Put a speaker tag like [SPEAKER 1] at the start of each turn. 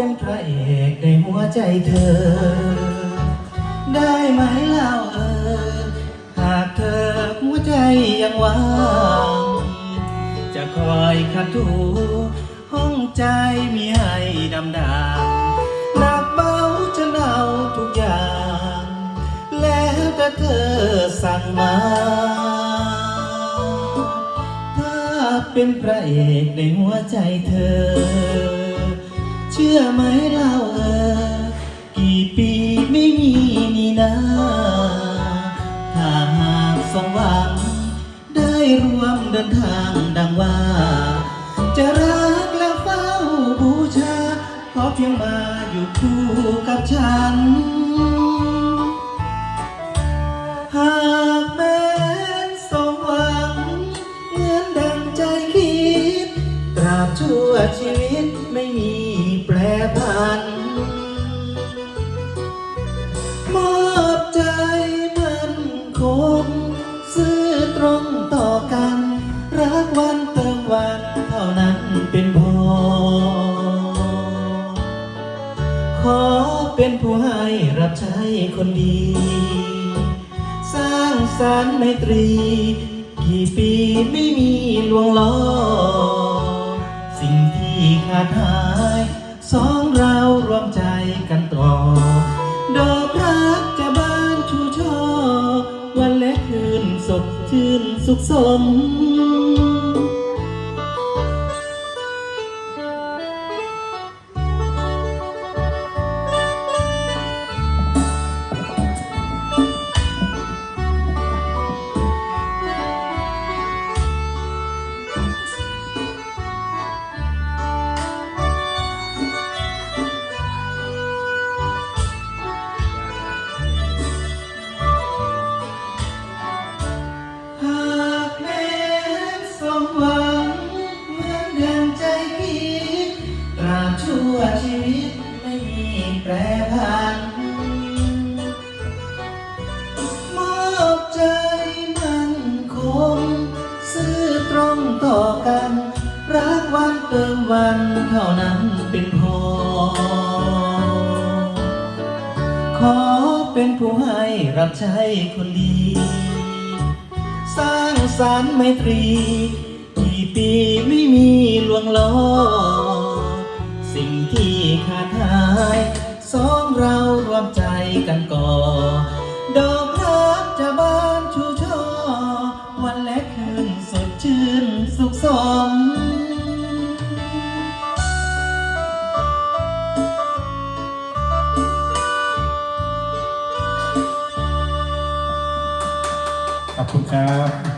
[SPEAKER 1] เป็นพระเอกในหัวใจเธอ ได้ไหมเล่าเออหากเธอหัวใจยังว่างจะคอยขัดถูห้องใจมีให้ดำดางหนักเบาจะเล่าทุกอย่าง แล้วแต่เธอสั่งมาถ้าเป็นพระเอกในหัวใจเธอ เพียงมาอยู่คู่กับฉัน หากแม้นสมหวัง เหมือนดังใจคิด ตราบชั่วชีวิตไม่มีแปรผัน มอบใจมันคง ซื่อตรงต่อกัน รักวันเติมวันเท่านั้นเป็นพอ อเป็นผู้ให้รับใช้คนดี สร้างสรรค์ไมตรี กี่ปีไม่มีลวงล้อ สิ่งที่ขาดหาย สองเรารวมใจกันต่อ ดอกรักจะบานชูช่อ วันและคืนสดชื่นสุขสม แปรผัน มอบใจมันคง ซื่อตรงต่อกัน รักวันเติมวันเท่านั้นเป็นพอ ขอเป็นผู้ให้รับใช้คนดี สร้างสรรค์ไมตรี กี่ปีไม่มีลวงล้อ กันก่อ ดอกรักจะบานชูช่อ วันและคืนสดชื่นสุขสม
[SPEAKER 2] ขอบคุณครับ